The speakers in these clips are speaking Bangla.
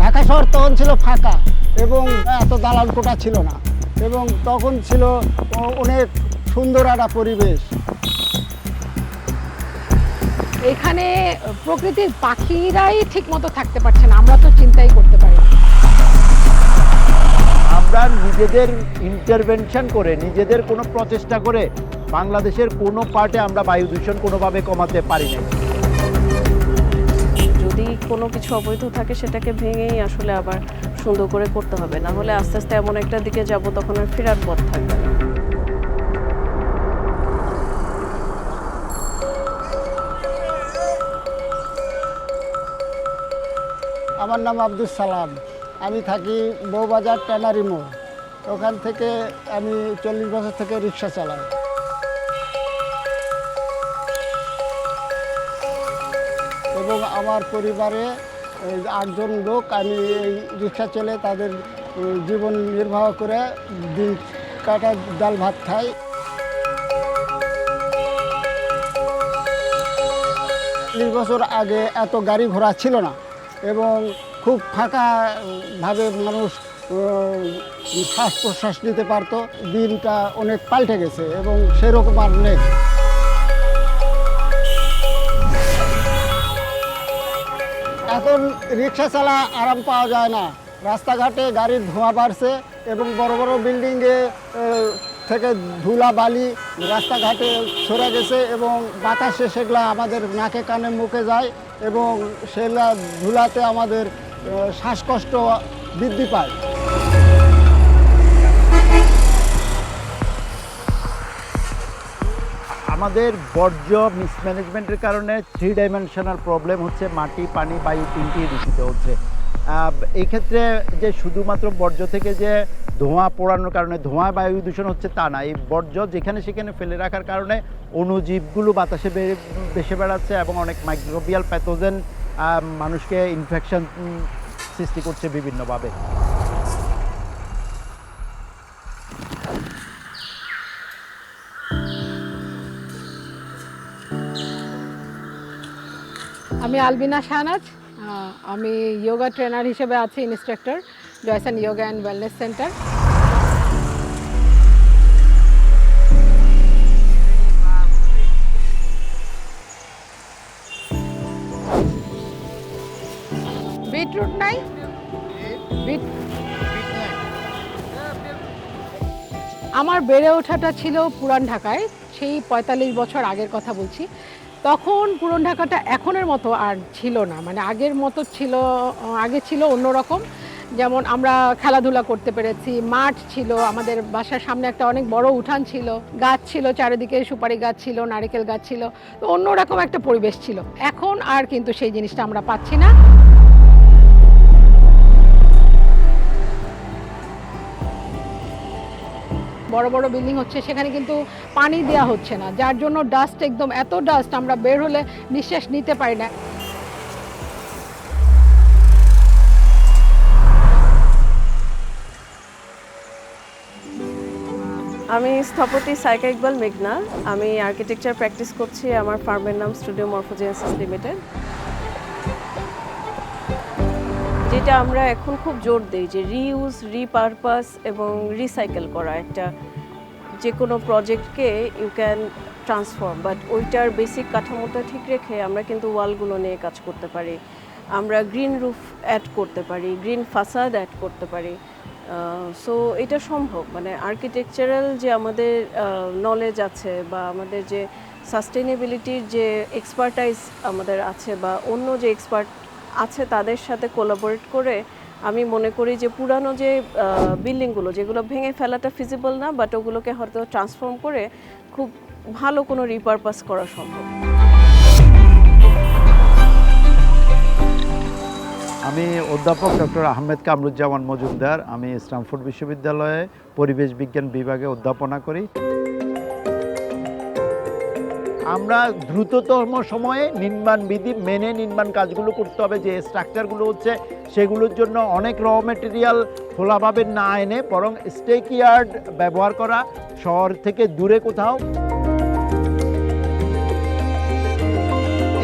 ঢাকা শহর তখন ছিল ফাঁকা। এবং এত দালাল কোটা ছিল না। এবং তখন ছিল অনেক সুন্দর একটা পরিবেশ। এখানে প্রকৃতির পাখিরাই ঠিক মতো থাকতে পারছে না। আমরা তো চিন্তাই করতে পারি না। আমরা নিজেদের ইন্টারভেনশন করে নিজেদের কোনো প্রচেষ্টা করে বাংলাদেশের কোনো পার্টে আমরা বায়ু দূষণ কোনোভাবে কমাতে পারি না যদি কোনো কিছু অবৈধ থাকে সেটাকে ভেঙেই আসলে আবার সুন্দর করে করতে হবে। না হলে আস্তে আস্তে এমন একটা দিকে যাব তখন আর ফেরার পথ থাকবে না। আমার নাম আব্দুল সালাম। আমি থাকি বউবাজার ট্যানারি মোড়। ওখান থেকে আমি চল্লিশ বছর থেকে রিক্সা চালাই। এবং আমার পরিবারে আটজন লোক আমি এই রিক্সা চলে তাদের জীবন নির্বাহ করে দিন কাটা ডাল ভাত খাই। চল্লিশ বছর আগে এত গাড়ি ঘোড়া ছিল না এবং খুব ফাঁকাভাবে মানুষ শ্বাস প্রশ্বাস নিতে পারতো। দিনটা অনেক পাল্টে গেছে এবং সেরকম আর নেই। এখন রিক্সা চালা আরাম পাওয়া যায় না। রাস্তাঘাটে গাড়ির ধোঁয়া বাড়ছে এবং বড় বড় বিল্ডিংয়ে থেকে ধুলা, বালি রাস্তাঘাটে সরে গেছে এবং বাতাসে সেগুলা আমাদের নাকে কানে মুখে যায় এবং সেগুলা ধুলাতে আমাদের শ্বাসকষ্ট বৃদ্ধি পায়। আমাদের বর্জ্য মিসম্যানেজমেন্টের কারণে থ্রি ডাইমেনশনাল প্রবলেম হচ্ছে, মাটি, পানি, বায়ু তিনটি দূষিত হচ্ছে। এই ক্ষেত্রে যে শুধুমাত্র বর্জ্য থেকে যে ধোঁয়া পোড়ানোর কারণে ধোঁয়া, বায়ু দূষণ হচ্ছে তা না। এই বর্জ্য যেখানে সেখানে ফেলে রাখার কারণে অণুজীবগুলো বাতাসে বেড়ে- ভেসে বেড়াচ্ছে এবং অনেক মাইক্রোবিয়াল প্যাথোজেন মানুষকে ইনফেকশন সৃষ্টি করছে বিভিন্নভাবে। আমি আলবিনা শাহনাজ আমি যোগা ট্রেনার হিসেবে আছি instructor Joysan yoga and wellness centre beetroot নাই? বিট আমার বেড়ে ওঠাটা ছিল পুরান ঢাকায় সেই পঁয়তাল্লিশ বছর আগের কথা বলছি। তখন পুরন ঢাকাটা এখনের মতো আর ছিল না মানে আগের মতো ছিল আগে ছিল অন্যরকম। যেমন আমরা খেলাধুলা করতে পেরেছি মাঠ ছিল আমাদের বাসার সামনে একটা অনেক বড় উঠান ছিল গাছ ছিল চারিদিকে সুপারি গাছ ছিল নারকেল গাছ ছিল তো অন্যরকম একটা পরিবেশ ছিল। এখন আর কিন্তু সেই জিনিসটা আমরা পাচ্ছি না। বড় বড় বিল্ডিং হচ্ছে, সেখানে কিন্তু পানি দেওয়া হচ্ছে না। যার জন্য ডাস্ট একদম, এত ডাস্ট আমরা বের হলে নিঃশ্বাস নিতে পারি না। আমি স্থপতি সাইকা ইকবাল মেঘনা। আমি আর্কিটেকচার প্র্যাকটিস করছি, আমার ফার্মের নাম স্টুডিও মরফোজেন্সিস লিমিটেড যেটা আমরা এখন খুব জোর দিই যে রিইউজ রিপারপাস এবং রিসাইকেল করা একটা যে কোনো প্রজেক্টকে ইউ ক্যান ট্রান্সফর্ম বাট ওইটার বেসিক কাঠামোটা ঠিক রেখে আমরা কিন্তু ওয়ালগুলো নিয়ে কাজ করতে পারি। আমরা গ্রিন রুফ অ্যাড করতে পারি গ্রিন ফাসাদ অ্যাড করতে পারি। সো এটা সম্ভব। মানে আর্কিটেকচারাল যে আমাদের নলেজ আছে বা আমাদের যে সাস্টেনেবিলিটির যে এক্সপার্টাইজ আমাদের আছে বা অন্য যে এক্সপার্ট আছে তাদের সাথে কোলাবোরেট করে আমি মনে করি যে পুরানো যে বিল্ডিংগুলো যেগুলো ভেঙে ফেলাটা ফিজিবল না বাট ওগুলোকে হয়তো ট্রান্সফর্ম করে খুব ভালো কোনো রিপারপাস করা সম্ভব। আমি অধ্যাপক ডক্টর আহমেদ কামরুজ্জামান মজুমদার। আমি স্টামফোর্ড বিশ্ববিদ্যালয়ে পরিবেশ বিজ্ঞান বিভাগে অধ্যাপনা করি। আমরা দ্রুততম সময়ে নির্মাণ বিধি মেনে নির্মাণ কাজগুলো করতে হবে, যে স্ট্রাকচারগুলো হচ্ছে সেগুলোর জন্য অনেক র মেটেরিয়াল খোলাভাবে না এনে বরং স্টেক ইয়ার্ড ব্যবহার করা শহর থেকে দূরে কোথাও।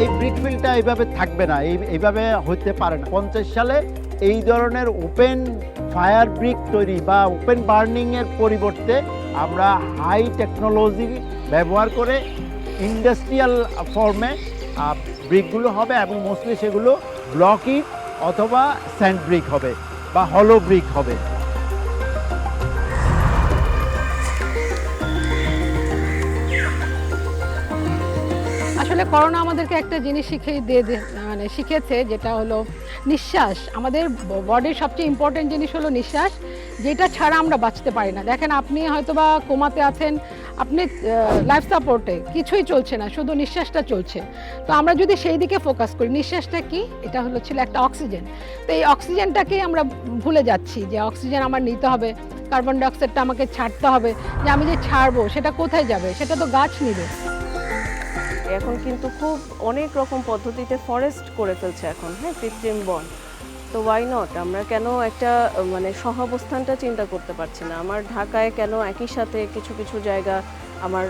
এই ব্রিক ফিল্ডটা এইভাবে থাকবে না, এই, এইভাবে হতে পারে না। পঞ্চাশ সালে এই ধরনের ওপেন ফায়ার ব্রিক তৈরি বা ওপেন বার্নিংয়ের পরিবর্তে আমরা হাই টেকনোলজি ব্যবহার করে ইন্ডাস্ট্রিয়াল ফর্মে ব্রিকগুলো হবে এবং মোস্টলি সেগুলো ব্লক অথবা স্যান্ড ব্রিক হবে বা হলো ব্রিক হবে। আসলে করোনা আমাদেরকে একটা জিনিস শিখিয়ে দিয়ে- মানে শিখেছে যেটা হলো নিঃশ্বাস। আমাদের বডির সবচেয়ে ইম্পর্টেন্ট জিনিস হলো নিঃশ্বাস, যেটা ছাড়া আমরা বাঁচতে পারি না। দেখেন আপনি হয়তো বা কোমাতে আছেন আপনি লাইফ সাপোর্টে কিছুই চলছে না, শুধু নিঃশ্বাসটা চলছে। তো আমরা যদি সেই দিকে ফোকাস করি, নিঃশ্বাসটা কি? এটা হলো ছিল একটা অক্সিজেন তো এই অক্সিজেনটাকেই আমরা ভুলে যাচ্ছি যে অক্সিজেন আমার নিতে হবে কার্বন ডাইঅক্সাইডটা আমাকে ছাড়তে হবে। যে আমি যে ছাড়বো, সেটা কোথায় যাবে? সেটা তো গাছ নিবে। এখন কিন্তু খুব অনেক রকম পদ্ধতিতে ফরেস্ট করে ফেলছে এখন হ্যাঁ কৃত্রিম বন। তো ওয়াই নট আমরা কেন একটা মানে সহাবস্থানটা চিন্তা করতে পারছি না? আমার ঢাকায় কেন একই সাথে কিছু কিছু জায়গা আমার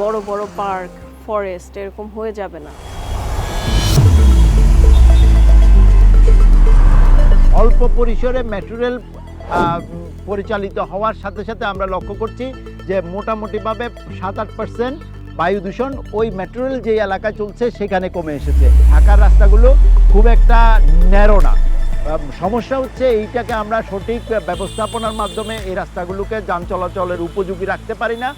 বড় বড় পার্ক ফরেস্ট এরকম হয়ে যাবে না? অল্প পরিসরে ম্যাটেরিয়াল পরিচালিত হওয়ার সাথে সাথে আমরা লক্ষ্য করছি যে মোটামুটিভাবে সাত আট পার্সেন্ট বায়ু দূষণ, ওই ম্যাটেরিয়াল যে এলাকা চলছে সেখানে কমে এসেছে। ঢাকার রাস্তাগুলো খুব একটা ন্যারো না। সমস্যা হচ্ছে এইটাকে আমরা সঠিক ব্যবস্থাপনার মাধ্যমে এই রাস্তাগুলোকে যান চলাচলের উপযোগী রাখতে পারি না।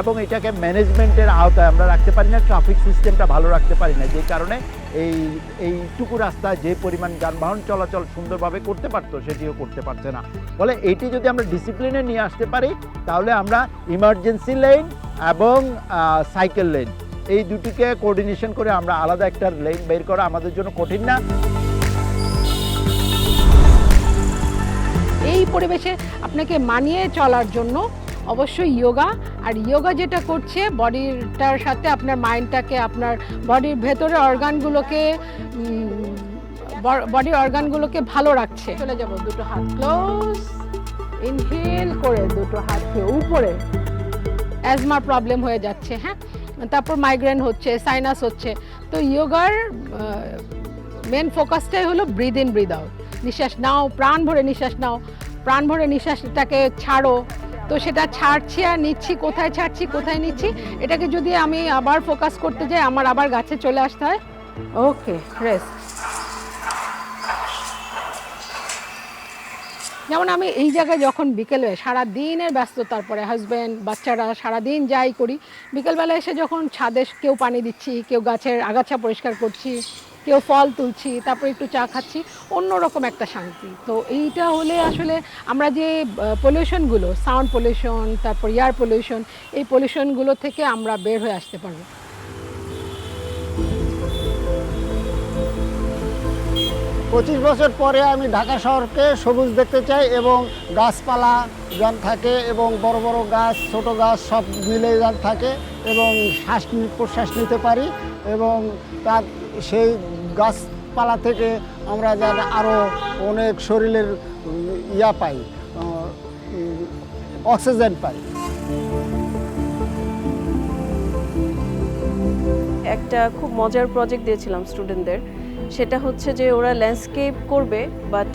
এবং এটাকে ম্যানেজমেন্টের আওতায় আমরা রাখতে পারি না, ট্রাফিক সিস্টেমটা ভালো রাখতে পারি না। যে কারণে এই, এইটুকু রাস্তায় যে পরিমাণ যানবাহন চলাচল সুন্দরভাবে করতে পারতো, সেটিও করতে পারছে না। ফলে এটি যদি আমরা ডিসিপ্লিনে নিয়ে আসতে পারি, তাহলে আমরা ইমার্জেন্সি লেন এবং সাইকেল লেন, এই দুটিকে কোঅর্ডিনেশন করে আমরা আলাদা একটা লেন বের করা আমাদের জন্য কঠিন না। এই পরিবেশে আপনাকে মানিয়ে চলার জন্য অবশ্যই যোগা আর ইয়োগা যেটা করছে বডিটার সাথে আপনার মাইন্ডটাকে আপনার বডির ভেতরে অর্গানগুলোকে বডি অর্গানগুলোকে ভালো রাখছে। চলে যাব, দুটো হাত ক্লোজ ইনহেল করে দুটো হাতকে উপরে। অ্যাজমার প্রবলেম হয়ে যাচ্ছে হ্যাঁ? তারপর মাইগ্রেন হচ্ছে সাইনাস হচ্ছে। তো যোগার মেন ফোকাসটাই হলো ব্রিদ ইন ব্রিদ আউট নিঃশ্বাস নাও, প্রাণ ভরে নিঃশ্বাস নাও। প্রাণ ভরে নিঃশ্বাসটাকে ছাড়ো। তো সেটা ছাড়ছি আর নিচ্ছি কোথায় ছাড়ছি কোথায় নিচ্ছি এটাকে যদি আমি আবার ফোকাস করতে যাই আমার আবার গাছে চলে আসতে হয়। ওকে রেস্ট যেমন আমি এই জায়গায় যখন বিকেলে সারা দিনের ব্যস্ততার পরে হাজব্যান্ড বাচ্চারা সারা দিন যাই করি বিকেলবেলা এসে যখন ছাদে কেউ পানি দিচ্ছি কেউ গাছের আগাছা পরিষ্কার করছি কেউ ফল তুলছি, তারপর একটু চা খাচ্ছি, অন্যরকম একটা শান্তি। তো এইটা হলে আসলে আমরা যে পলিউশনগুলো সাউন্ড পলিউশন তারপর এয়ার পলিউশন এই পলিউশনগুলো থেকে আমরা বের হয়ে আসতে পারব। পঁচিশ বছর পরে আমি ঢাকা শহরকে সবুজ দেখতে চাই এবং গাছপালা যান থাকে এবং বড় বড় গাছ, ছোট গাছ সব মিলে যান থাকে এবং শ্বাস প্রশ্বাস নিতে পারি এবং তার সেই গাছপালা থেকে আমরা যেন আরও অনেক শরীরের ইয়া পাই অক্সিজেন পাই। একটা খুব মজার প্রজেক্ট দিয়েছিলাম স্টুডেন্টদের সেটা হচ্ছে যে ওরা ল্যান্ডস্কেপ করবে বাট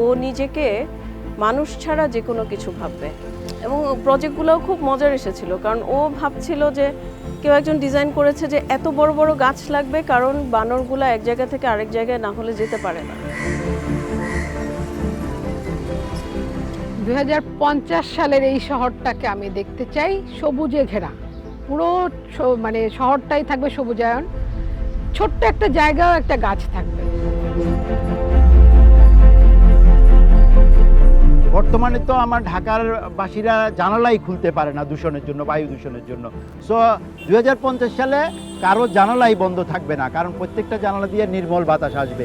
ও নিজেকে মানুষ ছাড়া যে কোনো কিছু ভাববে। এবং প্রজেক্টগুলোও খুব মজার এসেছিল, কারণ ও ভাবছিল যে কেউ একজন ডিজাইন করেছে যে এত বড় বড় গাছ লাগবে, কারণ বানরগুলো এক জায়গা থেকে আরেক জায়গায় না হলে যেতে পারে না। দু হাজার পঞ্চাশ সালের এই শহরটাকে আমি দেখতে চাই, সবুজে ঘেরা। পুরো মানে শহরটাই থাকবে সবুজায়ন। ছোট্ট একটা জায়গাও একটা গাছ থাকবে। বর্তমানে তো আমার ঢাকার বাসীরা জানালাই খুলতে পারে না দূষণের জন্য, বায়ু দূষণের জন্য। সো দুই হাজার পঞ্চাশ সালে কারও জানালাই বন্ধ থাকবে না, কারণ প্রত্যেকটা জানালা দিয়ে নির্মল বাতাস আসবে।